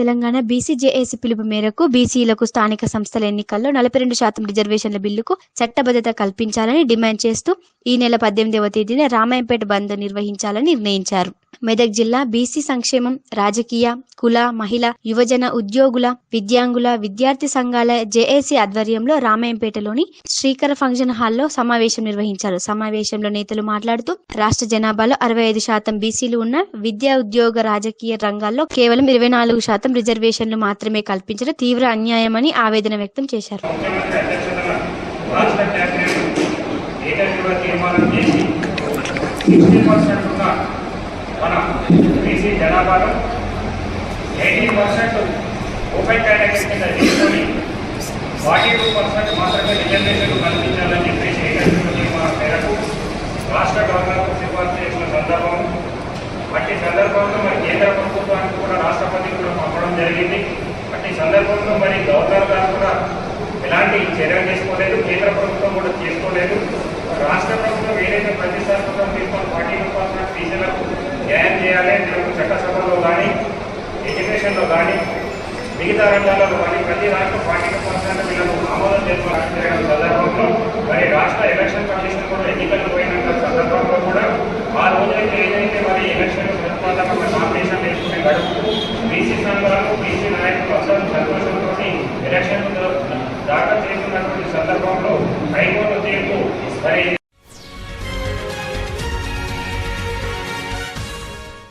Telangana BCJAC పిలుపు మేరకు బీసీలకు స్థానిక సంస్థల ఎన్నికల్లో నలభై రెండు శాతం రిజర్వేషన్ల బిల్లుకు చట్టబద్ధత కల్పించాలని డిమాండ్ చేస్తూ ఈ నెల పద్దెనిమిదవ తేదీన రామాయంపేట బంద్ నిర్వహించాలని నిర్ణయించారు. మెదక్ జిల్లా బీసీ సంక్షేమం రాజకీయ కుల మహిళ యువజన ఉద్యోగుల విద్యాంగుల విద్యార్థి సంఘాల జేఏసీ ఆధ్వర్యంలో రామాయంపేటలోని శ్రీకర ఫంక్షన్ హాల్లో సమావేశం నిర్వహించారు. సమావేశంలో నేతలు మాట్లాడుతూ రాష్ట్ర జనాభాలో అరవై ఐదు శాతం బీసీలు ఉన్న విద్యా ఉద్యోగ రాజకీయ రంగాల్లో కేవలం ఇరవై నాలుగు శాతం రిజర్వేషన్లు మాత్రమే కల్పించడం తీవ్ర అన్యాయమని ఆవేదన వ్యక్తం చేశారు. నిర్మాణం తీర్మానం చేసి సిక్స్టీ పర్సెంట్ ఉన్న మన బీసీ జనాభాలో ఎయిటీ పర్సెంట్ ఓపెన్ క్యాటగిరీ కింద తీసుకొని ఫార్టీ టూ పర్సెంట్ మాత్రమే రిజర్వేషన్ కల్పించాలని చెప్పేసి ఏకగ్రీవ తీర్మానం మేరకు రాష్ట్ర గవర్నర్కు సిఫార్సు చేసిన సందర్భం. అట్టి సందర్భంలో మరి కేంద్ర ప్రభుత్వానికి కూడా రాష్ట్రపతికి కూడా పంపడం జరిగింది. అట్టి సందర్భంలో మరి గవర్నర్ గారు కూడా ఎలాంటి చర్యలు తీసుకోలేదు. కేంద్ర ప్రభుత్వం కూడా తీసుకోలేదు. రాష్ట్ర ప్రభుత్వం ఏదైతే ప్రతిష్టాత్మకం తీసుకొని ఫార్టీ టూ పర్సెంట్ ఫీజులకు న్యాయం చేయాలి దీనికి చట్టసభలో కానీ ఎడ్యుకేషన్లో కానీ మిగతా రంగాలలో కానీ ప్రతి రాష్ట్రం ఫార్టీ టూ పర్సెంట్ వీళ్ళకు ఆమోదం చేసుకోవాలని సందర్భంలో మరి రాష్ట్ర ఎలక్షన్ కమిషన్ కూడా ఎన్నికలు పోయిన సందర్భంలో కూడా ఆ రోజైతే ఏదైతే మరి ఎలక్షన్ ప్రతిపాదన నామినేషన్ వేసుకునే గడుపు బీసీ సంఘాలు బీసీ నాయకులు అందరూ సంతోషం ఎలక్షన్